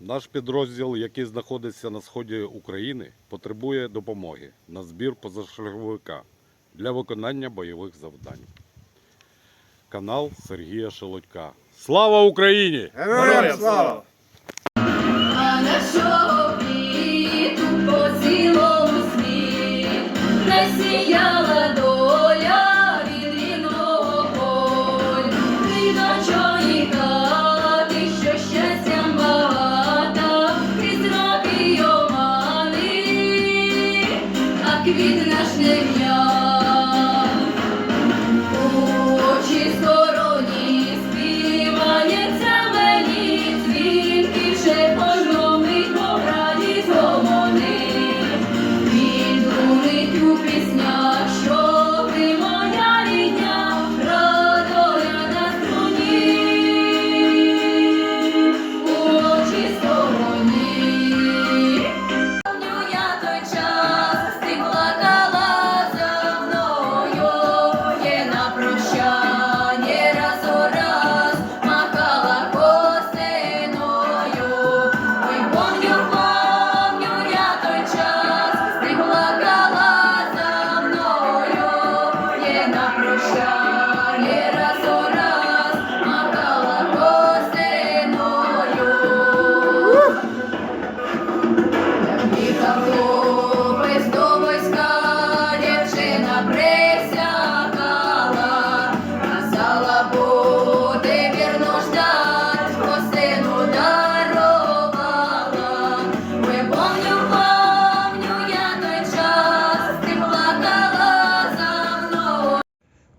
Наш підрозділ, який знаходиться на сході України, потребує допомоги на збір позашляховика для виконання бойових завдань. Канал Сергія Шелодька. Слава Україні! Героям слава!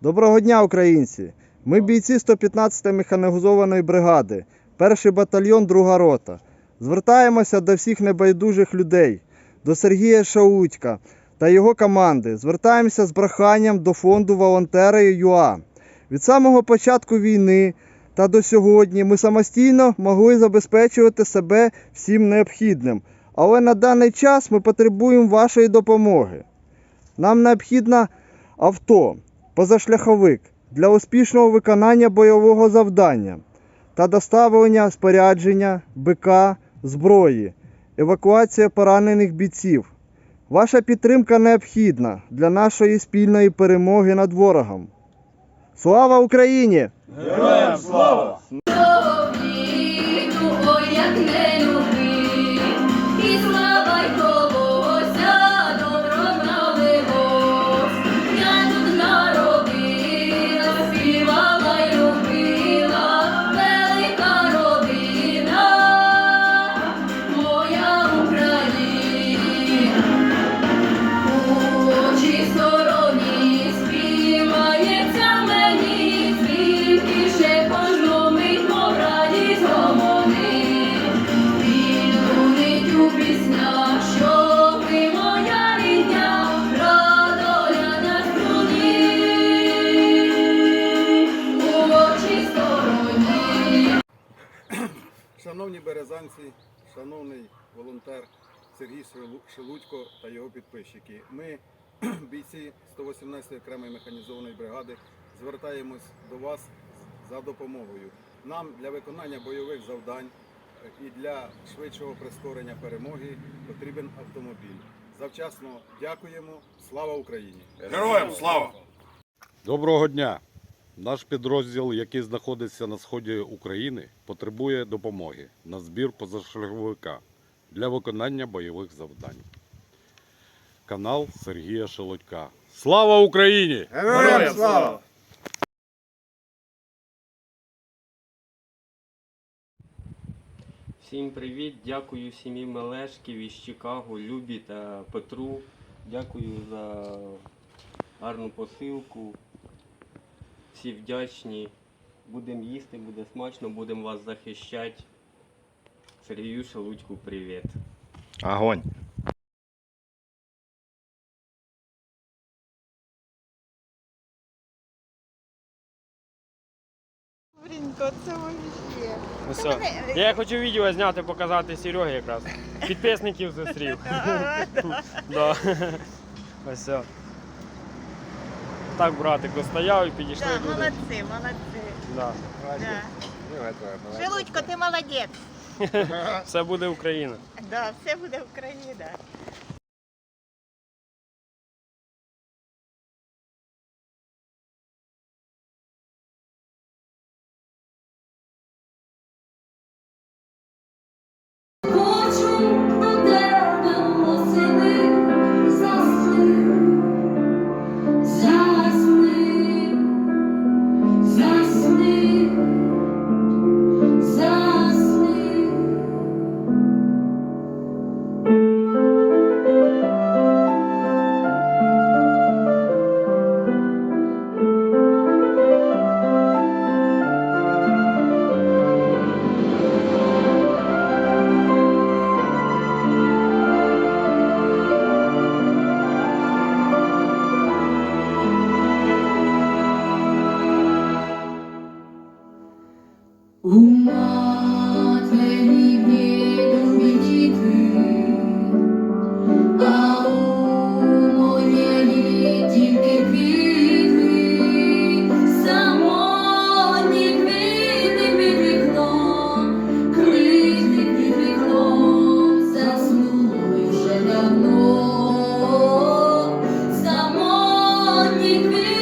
Доброго дня, українці! Ми бійці 115-ї механізованої бригади, перший батальйон, друга рота. Звертаємося до всіх небайдужих людей, до Сергія Шаутька та його команди. Звертаємося з проханням до фонду волонтери ЮА. Від самого початку війни та до сьогодні ми самостійно могли забезпечувати себе всім необхідним. Але на даний час ми потребуємо вашої допомоги. Нам необхідно авто, позашляховик для успішного виконання бойового завдання та доставлення спорядження, БК, зброї, евакуація поранених бійців. Ваша підтримка необхідна для нашої спільної перемоги над ворогом. Слава Україні! Героям слава! Шановні березанці, шановний волонтер Сергій Шелудько та його підписчики. Ми, бійці 118-ї окремої механізованої бригади, звертаємось до вас за допомогою. Нам для виконання бойових завдань е, і для швидшого прискорення перемоги потрібен автомобіль. Завчасно дякуємо. Слава Україні! Героям слава! Доброго дня! Наш підрозділ, який знаходиться на сході України, потребує допомоги на збір позашляховика для виконання бойових завдань. Канал Сергія Шелудька. Слава Україні! Героям слава! Всім привіт! Дякую сім'ї Мелешків із Чикаго, Любі та Петру. Дякую за гарну посилку. Всі вдячні. Будемо їсти, буде смачно, будемо вас захищати. Сергію Шелудьку привіт. Огонь! Брінько, це вообще. Ну все. Я хочу відео зняти, показати Серегі якраз. Підписників зустрів. Да. Ось все. Так, братику, стояв і підійшли Да, люди. молодці, молодці. Да. Да. Шелудько, ти молодець. Все буде Україна. Да, все буде Україна. in me.